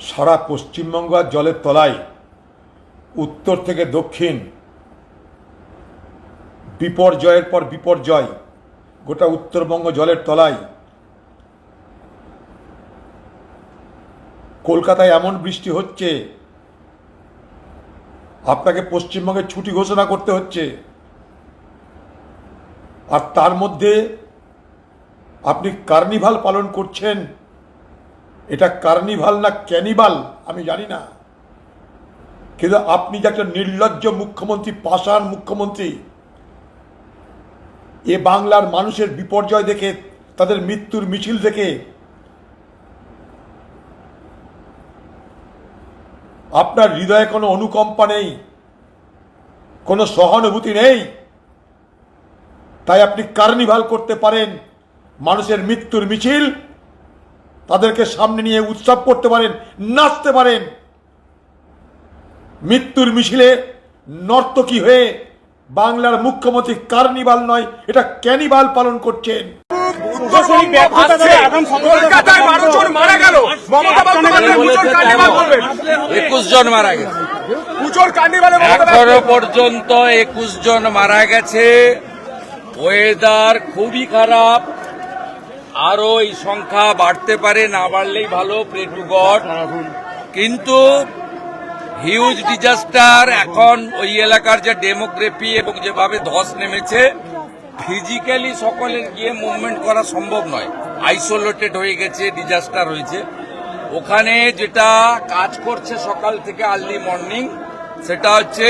সারা পশ্চিমবঙ্গ আর জলের তলায়, উত্তর থেকে দক্ষিণ, বিপর্যয়ের পর বিপর্যয়, গোটা উত্তরবঙ্গ জলের তলায়। কলকাতায় এমন বৃষ্টি হচ্ছে, আপনাকে পশ্চিমবঙ্গে ছুটি ঘোষণা করতে হচ্ছে। আর তার মধ্যে আপনি কার্নিভাল পালন করছেন এটা কার্নিভাল না ক্যানিভাল আমি জানি না। কিন্তু আপনি যে একটা নির্লজ্জ মুখ্যমন্ত্রী, পাষাণ মুখ্যমন্ত্রী, এ বাংলার মানুষের বিপর্যয় দেখে, তাদের মৃত্যুর মিছিল দেখে, আপনার হৃদয়ে কোনো অনুকম্পা নেই, কোনো সহানুভূতি নেই, তাই আপনি কার্নিভাল করতে পারেন মানুষের মৃত্যুর মিছিল। তাদেরকে সামনে নিয়ে উৎসব করতে পারেন নাচতে পারেন। মৃত্যুর মিছিলে নর্তকী হয়ে বাংলার মুখ্যমন্ত্রী কার্নিভাল নয় এটা ক্যানিভাল পালন করছেন। একুশ জন মারা গেছে। এখনও পর্যন্ত একুশ জন মারা গেছে। ওয়েদার খুবই খারাপ। আরও এই সংখ্যা বাড়তে পারে, না বাড়লেই ভালো, প্রে টু গড। কিন্তু হিউজ ডিজাস্টার এখন ওই এলাকার যে ডেমোগ্রাফি এবং যেভাবে ধস নেমেছে, ফিজিক্যালি সকলের গিয়ে মুভমেন্ট করা সম্ভব নয়। আইসোলেটেড হয়ে গেছে, ডিজাস্টার হয়েছে। ওখানে যেটা কাজ করছে সকাল থেকে আর্লি মর্নিং, সেটা হচ্ছে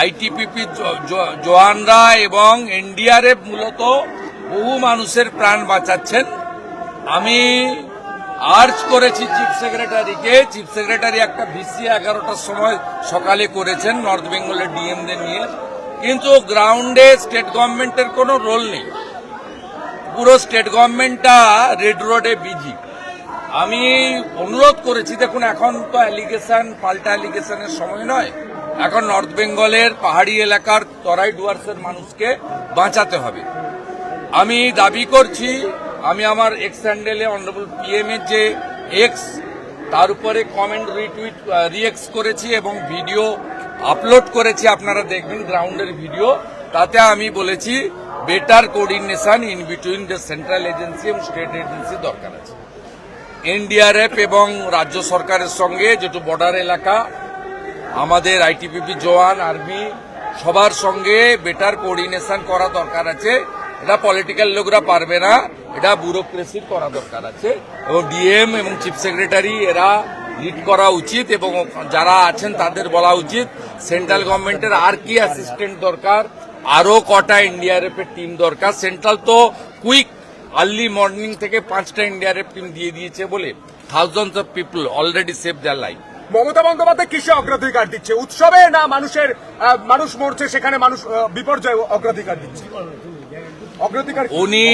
আইটিপিপি জওয়ানরা এবং এনডিআরএফ মূলত বহু মানুষের প্রাণ বাঁচাচ্ছেন। আমি আর্জ করেছি চিফ সেক্রেটারিকে চিফ সেক্রেটারি একটা ভিসি এগারোটার সময় সকালে করেছেন নর্থ বেঙ্গলের ডিএমদের নিয়ে। কিন্তু গ্রাউন্ডে স্টেট গভর্নমেন্টের কোনো রোল নেই। পুরো স্টেট গভর্নমেন্টটা রেড রোডে বিজি আমি অনুরোধ করেছি, দেখুন, এখন তো অ্যালিগেশন পাল্টা অ্যালিগেশনের সময় নয়। এখন নর্থ বেঙ্গলের পাহাড়ি এলাকার তরাই ডুয়ার্সের মানুষকে বাঁচাতে হবে। আমি দাবি করছি, আমি আমার এক্স হ্যান্ডেলে অনারেবল পিএম এর যে এক্স তার উপরে কমেন্ট রিটুইট রিএক্স করেছি এবং ভিডিও আপলোড করেছি, আপনারা দেখবেন গ্রাউন্ডের ভিডিও তাতে আমি বলেছি better coordination in between the central agency এবং স্টেট এজেন্সি দরকার আছে। এনডিআরএফ এবং রাজ্য সরকারের সঙ্গে যেটু বর্ডার এলাকা, আমাদের আইটিপিপি জওয়ান, আর্মি, সবার সঙ্গে বেটার কোঅর্ডিনেশন করা দরকার আছে। এটা পলিটিক্যাল লোকরা পারবে না। এটা ব্যুরোক্রেসির করা দরকার আছে। এবং ডিএম এবং চিফ সেক্রেটারি এরা লিড করা উচিত এবং যারা আছেন তাদের বলা উচিত সেন্ট্রাল গভর্নমেন্টের আর কি অ্যাসিস্ট্যান্ট দরকার? আরও কটা এনডিআরএফ এর টিম দরকার। সেন্ট্রাল তো কুইক আর্লি মর্নিং থেকে পাঁচটা এনডিআরএফ টিম দিয়ে দিয়েছে বলে thousands of people already save their life Mamata Bandyopadhyay কিসে অগ্রাধিকার দিচ্ছে? উৎসবে না মানুষের মানুষ মরছে সেখানে মানুষ বিপর্যয় অগ্রাধিকার দিচ্ছে? উনি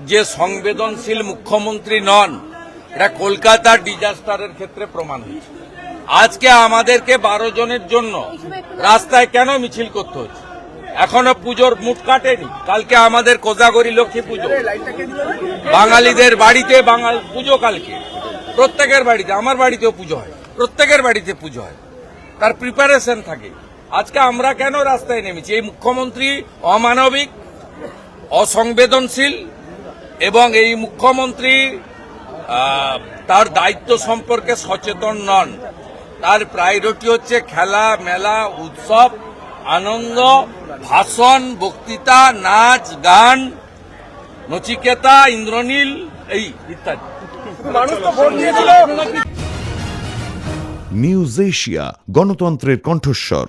যে সংবেদনশীল মুখ্যমন্ত্রী নন, এটা কলকাতার ডিজাস্টারের ক্ষেত্রে প্রমাণ হয়েছে। আজকে আমাদেরকে বারো জনের জন্য রাস্তায় কেন মিছিল করতে হচ্ছে? এখনও পুজোর মুট কাটেনি। কালকে আমাদের কোজাগরি লক্ষ্মী পুজো। বাঙালিদের বাড়িতে বাঙাল পুজো কালকে। প্রত্যেকের বাড়িতে, আমার বাড়িতেও পুজো হয়। প্রত্যেকের বাড়িতে পুজো হয়। তার প্রিপারেশন থাকে। আজকে আমরা কেন রাস্তায় নেমেছি? এই মুখ্যমন্ত্রী অমানবিক অসংবেদনশীল এবং এই মুখ্যমন্ত্রী তার দায়িত্ব সম্পর্কে সচেতন নন। তার প্রায়োরিটি হচ্ছে খেলা মেলা উৎসব আনন্দ ভাষণ বক্তৃতা নাচ গান নচিকেতা ইন্দ্রনীল এই ইত্যাদি। নিউজ এশিয়া গণতন্ত্রের কণ্ঠস্বর।